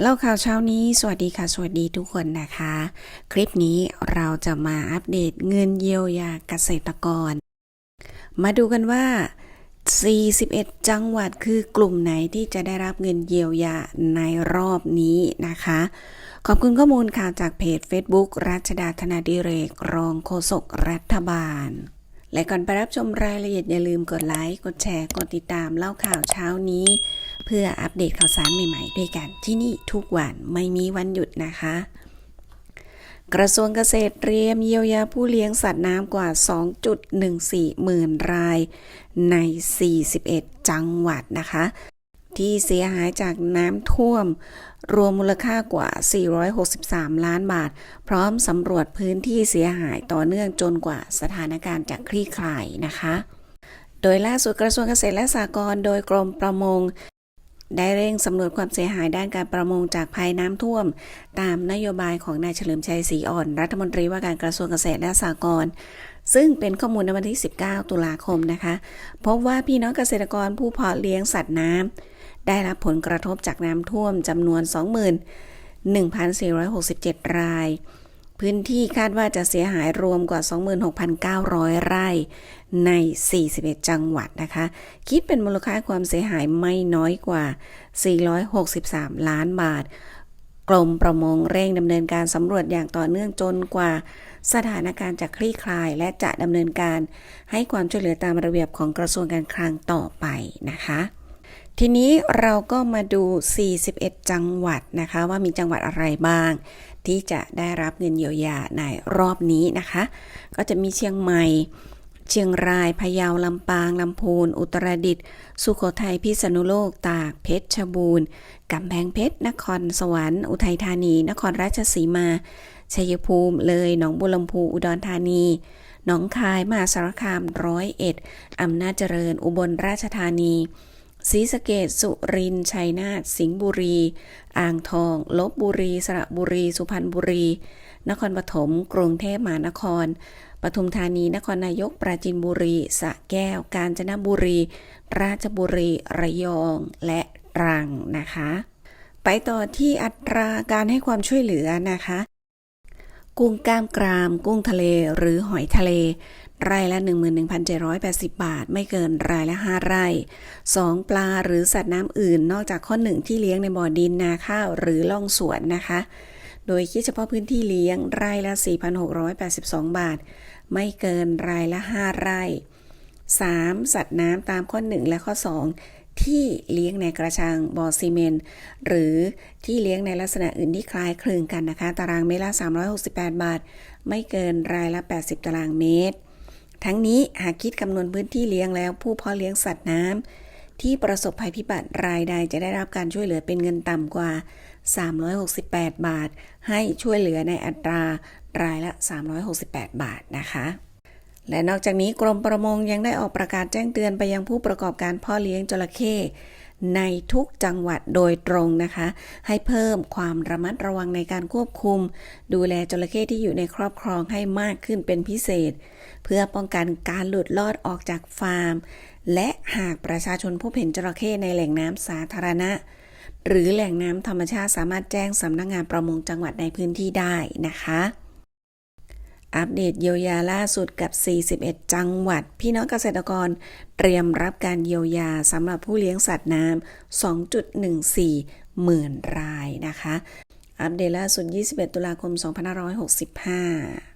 เล่าข่าวเช้านี้ สวัสดีค่ะ สวัสดีทุกคนนะคะ คลิปนี้เราจะมาอัปเดตเงินเยียวยาเกษตรกร มาดูกันว่า 41 จังหวัดคือกลุ่มไหนที่จะได้รับเงินเยียวยาในรอบนี้นะคะ ขอบคุณข้อมูลข่าวจากเพจ Facebook รัชดาธนาดิเรก รองโฆษกรัฐบาล และก่อนไปรับชมรายละเอียดอย่าลืมกดไลค์ กดแชร์ กดติดตามเล่าข่าวเช้านี้ เพื่ออัปเดตข่าวสารใหม่ๆ ด้วยกันที่นี่ทุกวันไม่มีวันหยุดนะคะ กระทรวงเกษตรเตรียมเยียวยาผู้เลี้ยงสัตว์น้ำกว่า 2.14 หมื่นราย ใน 41 จังหวัดนะคะ ที่เสียหายจากน้ำท่วม รวมมูลค่ากว่า 463 ล้านบาท พร้อมสำรวจพื้นที่เสียหายต่อเนื่องจนกว่าสถานการณ์จะคลี่คลายนะคะโดยล่าสุดกระทรวงเกษตรและสหกรณ์โดยกรมประมง ได้เร่งสำรวจความเสียหายด้านการประมงจากภัยน้ำท่วม ตามนโยบายของนายเฉลิมชัยศรีอ่อน รัฐมนตรีว่าการกระทรวงเกษตรและสหกรณ์ซึ่งเป็นข้อมูลในวันที่ 19 ตุลาคมนะคะ พบว่าพี่น้องเกษตรกรผู้เพาะเลี้ยงสัตว์น้ำได้รับผลกระทบจากน้ำท่วมจำนวน 21,467 ราย พื้นที่คาดว่าจะเสียหายรวมกว่า 26,900 ไร่ใน 41 จังหวัดนะคะ คิดเป็นมูลค่าความเสียหายไม่น้อยกว่า 463 ล้านบาท กรมประมงเร่งดำเนินการสำรวจอย่างต่อเนื่องจนกว่า สถานการณ์จะคลี่คลาย และจะดำเนินการให้ความช่วยเหลือตามระเบียบของกระทรวงการคลังต่อไปนะคะ ทีนี้เราก็มาดู 41 จังหวัดนะคะ ว่ามีจังหวัดอะไรบ้าง ที่จะได้รับเงินเยียวยาในรอบนี้นะคะ ก็จะมีเชียงใหม่ เชียงราย พะเยา ลำปาง ลำพูน อุตรดิตถ์ สุโขทัย พิษณุโลก ตาก เพชรบูรณ์ กำแพงเพชร นครสวรรค์ อุทัยธานี นครราชสีมา ชัยภูมิ เลย หนองบัวลำพู อุดรธานีหนองคาย มหาสารคาม ร้อยเอ็ด อำนาจเจริญ อุบลราชธานี ศรีสะเกดสุรินชัยนาทสิงห์บุรี อ่างทอง ลบบุรี สระบุรี สุพรรณบุรี นครปฐมกรุงเทพมหานคร ปทุมธานี นครนายก ปราจีนบุรี สะแก้ว กาญจนบุรี ราชบุรี ระยอง และตรังนะคะ ไปต่อที่อัตราการให้ความช่วยเหลือนะคะ กุ้งกล้ามกราม กุ้งทะเล หรือหอยทะเล ไร่ละ 11,780 บาท ไม่เกินรายละ 5 ไร่ 2. ปลาหรือสัตว์น้ำอื่น นอกจากข้อ 1 ที่เลี้ยงในบ่อดินนาข้าวหรือล่องสวนนะคะ โดยคิดเฉพาะพื้นที่เลี้ยงไร่ละ 4,682 บาท ไม่เกินรายละ 5 ไร่ 3. สัตว์น้ำตามข้อ 1 และข้อ 2 ที่เลี้ยงในกระชังบ่อซีเมนต์หรือที่เลี้ยงในลักษณะอื่นที่คล้ายคลึงกันนะคะ ตารางเมตรละ 368 บาท ไม่เกินรายละ 80 ตารางเมตร ทั้งนี้หากคิดคำนวณพื้นที่เลี้ยงแล้ว ผู้เพาะเลี้ยงสัตว์น้ำที่ประสบภัยพิบัติรายใดจะได้รับการช่วยเหลือเป็นเงินต่ำกว่า 368 บาท ให้ช่วยเหลือในอัตรารายละ 368 บาทนะคะและนอกจากนี้กรมประมงยังได้ออกประกาศแจ้งเตือนไปยังผู้ประกอบการพ่อเลี้ยงจระเข้ ในทุกจังหวัดโดยตรงนะคะ ให้เพิ่มความระมัดระวังในการควบคุม ดูแลจระเข้ที่อยู่ในครอบครองให้มากขึ้นเป็นพิเศษ เพื่อป้องกันการหลุดลอดออกจากฟาร์ม และหากประชาชนพบเห็นจระเข้ในแหล่งน้ำสาธารณะ หรือแหล่งน้ำธรรมชาติสามารถแจ้งสำนักงงานประมงจังหวัดในพื้นที่ได้นะคะ อัปเดตเยียวยาล่าสุดกับ 41 จังหวัด พี่น้องเกษตรกรเตรียมรับการเยียวยาสำหรับผู้เลี้ยงสัตว์น้ำ 2.14 หมื่นรายนะคะ อัปเดตล่าสุด 21 ตุลาคม 2565